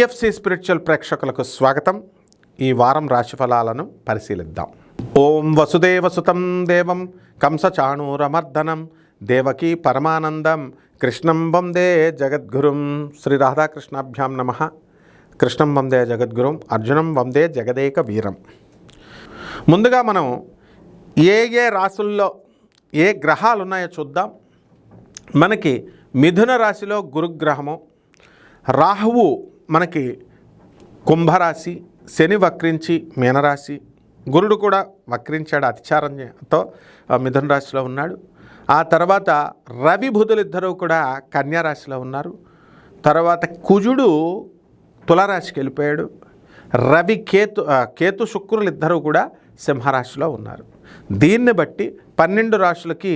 PFC spiritual ప్రేక్షకులకు స్వాగతం. ఈ వారం రాశిఫలాలను పరిశీలిద్దాం. ఓం వసుదేవసుతం దేవం కంసచాణూరమర్దనం దేవకీ పరమానందం కృష్ణం వందే జగద్గురుం శ్రీ రాధాకృష్ణాభ్యాం నమ. కృష్ణం వందే జగద్గురుం అర్జునం వందే జగదేక వీరం. ముందుగా మనం ఏ ఏ రాసుల్లో ఏ గ్రహాలు ఉన్నాయో చూద్దాం. మనకి మిథున రాశిలో గురుగ్రహము రాహువు మనకి కుంభరాశి శని వక్రించి మీనరాశి గురుడు కూడా వక్రించాడు అతిచారంతో మిథున రాశిలో ఉన్నాడు. ఆ తర్వాత రవి బుధులిద్దరూ కూడా కన్యారాశిలో ఉన్నారు. తర్వాత కుజుడు తులరాశికి వెళ్ళిపోయాడు. రవి కేతు కేతు శుక్రులు ఇద్దరూ కూడా సింహరాశిలో ఉన్నారు. దీన్ని బట్టి పన్నెండు రాశులకి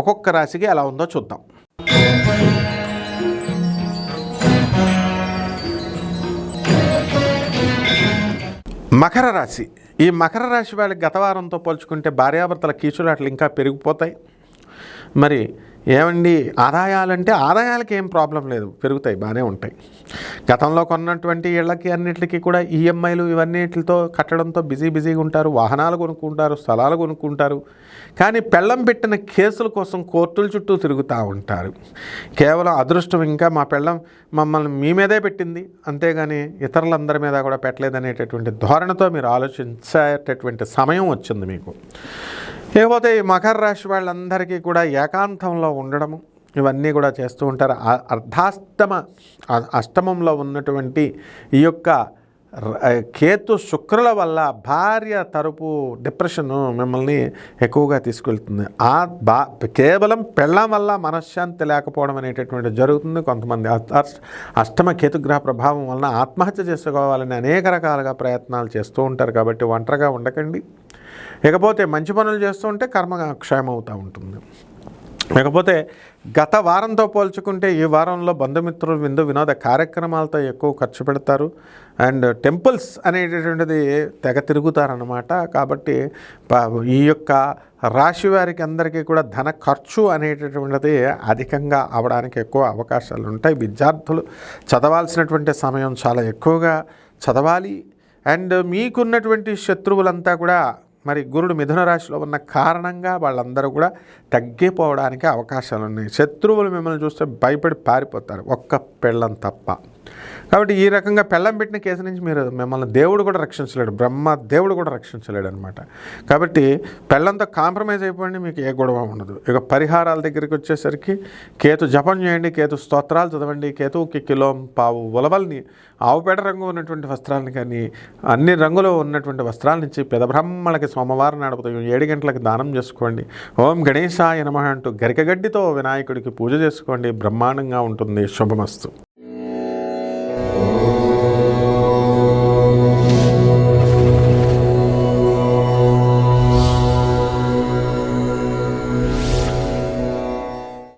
ఒక్కొక్క రాశికి ఎలా ఉందో చూద్దాం. మకర రాశి. ఈ మకర రాశి వాళ్ళకి గత వారంతో పోల్చుకుంటే భార్యాభర్తల కీచులాట్లు ఇంకా పెరిగిపోతాయి. మరి ఏమండి? ఆదాయాలంటే ఆదాయాలకి ఏం ప్రాబ్లం లేదు. పెరుగుతాయి బాగానే ఉంటాయి. గతంలో కొన్నటువంటి ఇళ్ళకి అన్నిటికీ కూడా ఈఎంఐలు ఇవన్నిటితో కట్టడంతో బిజీ బిజీగా ఉంటారు. వాహనాలు కొనుక్కుంటారు స్థలాలు కొనుక్కుంటారు. కానీ పెళ్ళం పెట్టిన కేసుల కోసం కోర్టుల చుట్టూ తిరుగుతూ ఉంటారు. కేవలం అదృష్టం ఇంకా మా పెళ్ళం మమ్మల్ని మీ మీదే పెట్టింది. అంతేగాని ఇతరులందరి మీద కూడా పెట్టలేదనేటటువంటి ధోరణితో మీరు ఆలోచించేటటువంటి సమయం వచ్చింది మీకు. లేకపోతే ఈ మకర రాశి వాళ్ళందరికీ కూడా ఏకాంతంలో ఉండడము ఇవన్నీ కూడా చేస్తూ ఉంటారు. అర్ధాష్టమ అష్టమంలో ఉన్నటువంటి ఈ యొక్క కేతు శుక్రుల వల్ల భార్య తరపు డిప్రెషన్ మిమ్మల్ని ఎక్కువగా తీసుకెళ్తుంది. ఆ బా కేవలం పెళ్ళం వల్ల మనశ్శాంతి లేకపోవడం అనేటటువంటి జరుగుతుంది. కొంతమంది అష్టమ కేతుగ్రహ ప్రభావం వలన ఆత్మహత్య చేసుకోవాలని అనేక రకాలుగా ప్రయత్నాలు చేస్తూ ఉంటారు. కాబట్టి ఒంటరిగా ఉండకండి. ఇకపోతే మంచి పనులు చేస్తూ ఉంటే కర్మ క్షయం అవుతూ ఉంటుంది. ఇకపోతే గత వారంతో పోల్చుకుంటే ఈ వారంలో బంధుమిత్రులు విందు వినోద కార్యక్రమాలతో ఎక్కువ ఖర్చు పెడతారు. అండ్ టెంపుల్స్ అనేటటువంటిది తెగ తిరుగుతారనమాట కాబట్టి ఈ యొక్క రాశి వారికి అందరికీ కూడా ధన ఖర్చు అనేటటువంటిది అధికంగా అవడానికి ఎక్కువ అవకాశాలు ఉంటాయి. విద్యార్థులు చదవాల్సినటువంటి సమయం చాలా ఎక్కువగా చదవాలి. అండ్ మీకున్నటువంటి శత్రువులంతా కూడా మరి గురుడు మిథున రాశిలో ఉన్న కారణంగా వాళ్ళందరూ కూడా తగ్గిపోవడానికి అవకాశాలు ఉన్నాయి. శత్రువులు మిమ్మల్ని చూస్తే భయపడి పారిపోతారు. ఒక్క పెళ్ళం తప్ప. కాబట్టి ఈ రకంగా పెళ్ళం పెట్టిన కేసు నుంచి మీరు మిమ్మల్ని దేవుడు కూడా రక్షించలేడు బ్రహ్మ దేవుడు కూడా రక్షించలేడు అనమాట కాబట్టి పెళ్ళంతో కాంప్రమైజ్ అయిపోయింది మీకు ఏ గొడవ ఉండదు. ఇక పరిహారాల దగ్గరికి వచ్చేసరికి కేతు జపం చేయండి కేతు స్తోత్రాలు చదవండి కేతువుకి కిలో పావు ఉలవల్ని ఆవుపేట రంగు ఉన్నటువంటి వస్త్రాలను కానీ అన్ని రంగులు ఉన్నటువంటి వస్త్రాల నుంచి పెదబ్రహ్మలకి సోమవారం నడుపుతాయి ఏడు గంటలకు దానం చేసుకోండి. ఓం గణేశాయ నమ అంటూ గరికగడ్డితో వినాయకుడికి పూజ చేసుకోండి. బ్రహ్మాండంగా ఉంటుంది. శుభమస్తు.